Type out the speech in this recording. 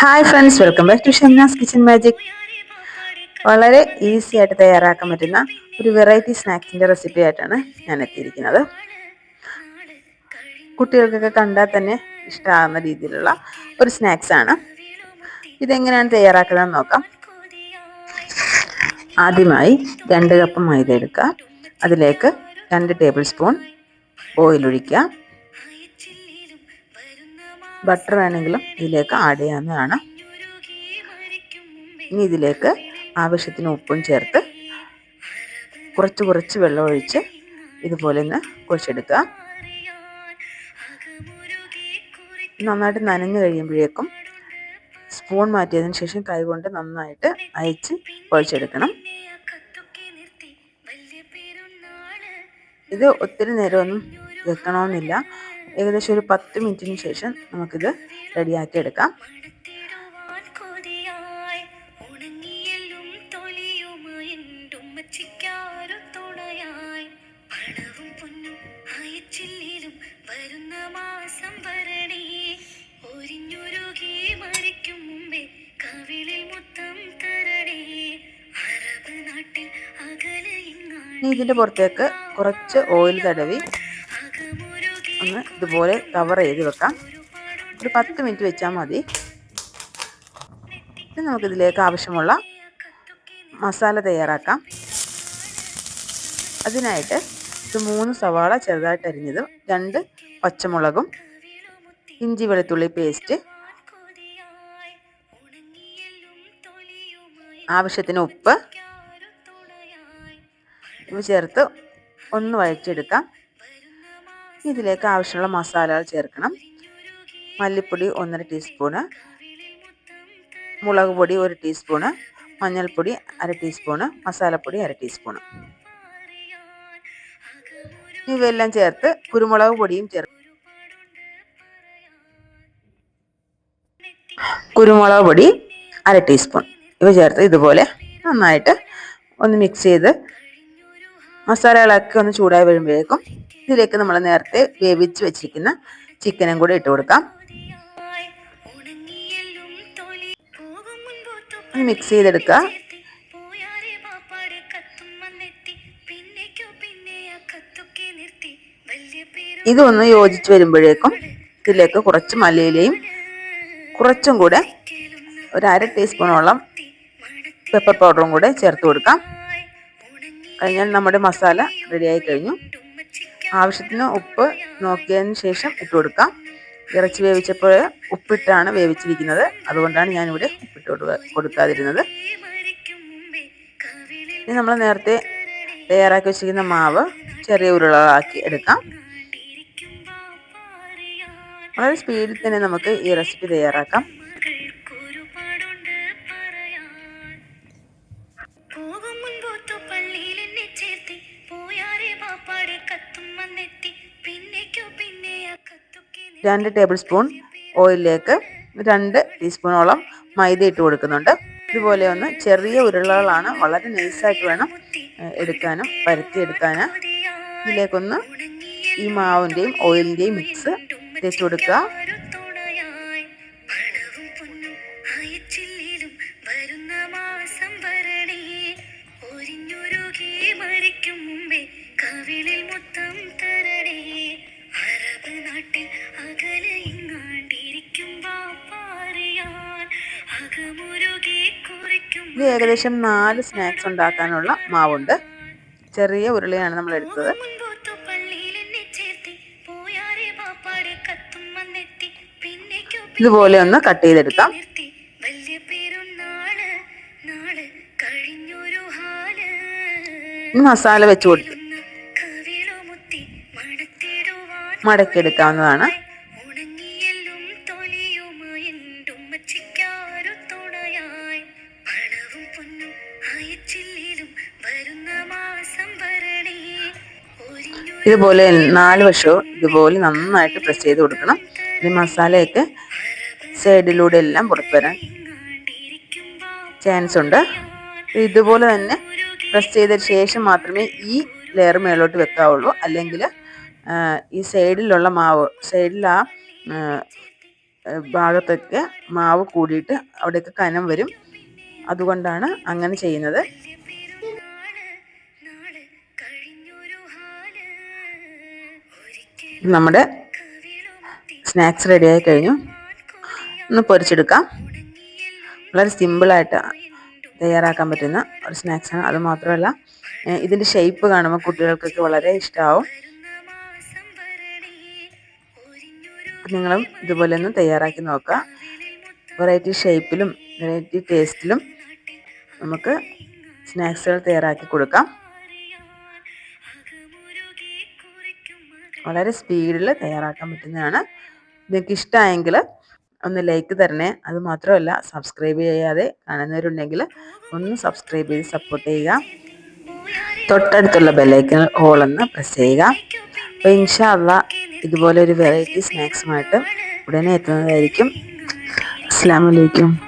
Hi friends welcome back to Shamnas kitchen magic വളരെ easy ആയിട്ട് തയ്യാറാക്കാൻ പറ്റുന്ന ഒരു വെറൈറ്റി സ്നാക്സിന്റെ റെസിപ്പി ആയിട്ടാണ് ഞാൻ എത്തിയിരിക്കുന്നത്. കുട്ടികൾക്കൊക്കെ കണ്ടാൽ തന്നെ ഇഷ്ടമാകുന്ന രീതിയിലുള്ള ഒരു സ്നാക്സ് ആണ്. ഇതെങ്ങനെയാണ് തയ്യാറാക്കുന്നതെന്ന് നോക്കാം. ആദ്യമായി രണ്ട് കപ്പ് മൈദ എടുക്കുക. അതിലേക്ക് രണ്ട് ടേബിൾ സ്പൂൺ ഓയിൽ ഒഴിക്കുക. ബട്ടർ വേണമെങ്കിലും ഇതിലേക്ക് ആഡ് ചെയ്യാവുന്നതാണ്. ഇനി ഇതിലേക്ക് ആവശ്യത്തിന് ഉപ്പും ചേർത്ത് കുറച്ച് കുറച്ച് വെള്ളം ഒഴിച്ച് ഇതുപോലെ ഒന്ന് കുഴച്ചെടുക്കുക. നന്നായിട്ട് നനഞ്ഞു കഴിയുമ്പോഴേക്കും സ്പൂൺ മാറ്റിയതിന് ശേഷം കൈകൊണ്ട് നന്നായിട്ട് അയച്ച് കുഴച്ചെടുക്കണം. ഇത് ഒത്തിരി നേരമൊന്നും വെക്കണമെന്നില്ല. ഏകദേശം ഒരു പത്ത് മിനിറ്റിന് ശേഷം നമുക്കിത് റെഡിയാക്കി എടുക്കാം വരുന്ന മാസം വരണേ ഒരിഞ്ഞുരുകി മരിക്കും മുമ്പേ കവിളിൽ മുത്തം തരണേ. അറബ് നാട്ടിൽ അകലെ ഇതിന്റെ പുറത്തേക്ക് കുറച്ച് ഓയിൽ തടവി ഒന്ന് ഇതുപോലെ കവർ ചെയ്ത് വെക്കാം. ഒരു പത്ത് മിനിറ്റ് വെച്ചാൽ മതി. ഇനി നമുക്കിതിലേക്ക് ആവശ്യമുള്ള മസാല തയ്യാറാക്കാം. അതിനായിട്ട് ഇത് മൂന്ന് സവാള ചെറുതായിട്ട് അരിഞ്ഞതും രണ്ട് പച്ചമുളകും ഇഞ്ചി വെളുത്തുള്ളി പേസ്റ്റ് ആവശ്യത്തിന് ഉപ്പ് ഇവ ചേർത്ത് ഒന്ന് വഴച്ചെടുക്കാം ഇതിലേക്ക് ആവശ്യമുള്ള മസാലകൾ ചേർക്കണം. മല്ലിപ്പൊടി ഒന്നര ടീസ്പൂണ്. മുളക് പൊടി ഒരു ടീസ്പൂണ്. മഞ്ഞൾപ്പൊടി അര ടീസ്പൂണ്. മസാലപ്പൊടി അര ടീസ്പൂണ്. ഇവയെല്ലാം ചേർത്ത് കുരുമുളക് പൊടിയും ചേർത്ത് കുരുമുളക് പൊടി അര ടീസ്പൂൺ. ഇവ ചേർത്ത് ഇതുപോലെ നന്നായിട്ട് ഒന്ന് മിക്സ് ചെയ്ത് മസാലകളൊക്കെ ഒന്ന് ചൂടായി വരുമ്പോഴേക്കും ഇതിലേക്ക് നമ്മൾ നേരത്തെ വേവിച്ച് വെച്ചിരിക്കുന്ന ചിക്കനും കൂടെ ഇട്ട് കൊടുക്കാം. മിക്സ് ചെയ്തെടുക്കുക. ഇതൊന്ന് യോജിച്ച് വരുമ്പോഴേക്കും ഇതിലേക്ക് കുറച്ച് മല്ലിയിലയും കുറച്ചും കൂടെ ഒരു അര ടീസ്പൂണോളം പെപ്പർ പൗഡറും കൂടെ ചേർത്ത് കൊടുക്കാം. കഴിഞ്ഞാൽ നമ്മുടെ മസാല റെഡിയായി കഴിഞ്ഞു. ആവശ്യത്തിന് ഉപ്പ് നോക്കിയതിന് ശേഷം ഇട്ട് കൊടുക്കാം. ഇറച്ചി വേവിച്ചപ്പോൾ ഉപ്പിട്ടാണ് വേവിച്ചിരിക്കുന്നത്. അതുകൊണ്ടാണ് ഞാനിവിടെ ഉപ്പിട്ട് കൊടുക്കാതിരുന്നത്. ഇനി നമ്മൾ നേരത്തെ തയ്യാറാക്കി വെച്ചിരിക്കുന്ന മാവ് ചെറിയ ഉരുളകളാക്കി എടുക്കാം. വളരെ സ്പീഡിൽ തന്നെ നമുക്ക് ഈ റെസിപ്പി തയ്യാറാക്കാം. രണ്ട് ടേബിൾ സ്പൂൺ ഓയിലിലേക്ക് രണ്ട് ടീസ്പൂണോളം മൈദ ഇട്ട് കൊടുക്കുന്നുണ്ട്. ഇതുപോലെ ഒന്ന് ചെറിയ ഉരുളകളാണ് വളരെ നൈസായിട്ട് വേണം എടുക്കാനും പരത്തിയെടുക്കാനും. ഇതിലേക്കൊന്ന് ഈ മാവിന്റെയും ഓയിലിന്റെയും മിക്സ് തേച്ച് കൊടുക്കുക. ഇത് ഏകദേശം നാല് സ്നാക്സ് ഉണ്ടാക്കാനുള്ള മാവുണ്ട്. ചെറിയ ഉരുളിയാണ് നമ്മൾ എടുത്തത്. ഇതുപോലെ ഒന്ന് കട്ട് ചെയ്തെടുക്കാം. മസാല വെച്ച് കൊടുത്ത് മടക്കിയെടുക്കാവുന്നതാണ്. ഇതുപോലെ നാല് വശവും ഇതുപോലെ നന്നായിട്ട് പ്രസ് ചെയ്ത് കൊടുക്കണം. ഈ മസാലയൊക്കെ സൈഡിലൂടെ എല്ലാം പുറത്തു വരാൻ ചാൻസ് ഉണ്ട്. ഇതുപോലെ തന്നെ പ്രസ് ചെയ്ത ശേഷം മാത്രമേ ഈ ലെയർ മേലോട്ട് വെക്കാവുള്ളൂ. അല്ലെങ്കിൽ ഈ സൈഡിലുള്ള മാവ് സൈഡിൽ ആ ഭാഗത്തൊക്കെ മാവ് കൂടിയിട്ട് അവിടെയൊക്കെ കനം വരും. അതുകൊണ്ടാണ് അങ്ങനെ ചെയ്യുന്നത്. നമ്മുടെ സ്നാക്സ് റെഡിയായി കഴിഞ്ഞു. ഒന്ന് പൊരിച്ചെടുക്കാം. വളരെ സിമ്പിളായിട്ട് തയ്യാറാക്കാൻ പറ്റുന്ന ഒരു സ്നാക്സാണ് അത് മാത്രമല്ല ഇതിന്റെ ഷേപ്പ് കാണുമ്പോൾ കുട്ടികൾക്കൊക്കെ വളരെ ഇഷ്ടമാവും നിങ്ങളും ഇതുപോലെ ഒന്ന് തയ്യാറാക്കി നോക്കുക. വെറൈറ്റി ഷേപ്പിലും വെറൈറ്റി ടേസ്റ്റിലും നമുക്ക് സ്നാക്സുകൾ തയ്യാറാക്കി കൊടുക്കാം. വളരെ സ്പീഡിൽ തയ്യാറാക്കാൻ പറ്റുന്നതാണ്. നിങ്ങൾക്ക് ഇഷ്ടമായെങ്കിൽ ഒന്ന് ലൈക്ക് തരണേ. അത് മാത്രമല്ല സബ്സ്ക്രൈബ് ചെയ്യാതെ കാണുന്നവരുണ്ടെങ്കിൽ ഒന്ന് സബ്സ്ക്രൈബ് ചെയ്ത് സപ്പോർട്ട് ചെയ്യുക. തൊട്ടടുത്തുള്ള ബെല്ലൈക്കൻ ഒന്ന് പ്രസ് ചെയ്യുക. അപ്പോൾ ഇൻഷാല്ല ഇതുപോലെ ഒരു വെറൈറ്റി സ്നാക്സുമായിട്ട് ഉടനെ എത്തുന്നതായിരിക്കും. അസ്സാം വലൈക്കും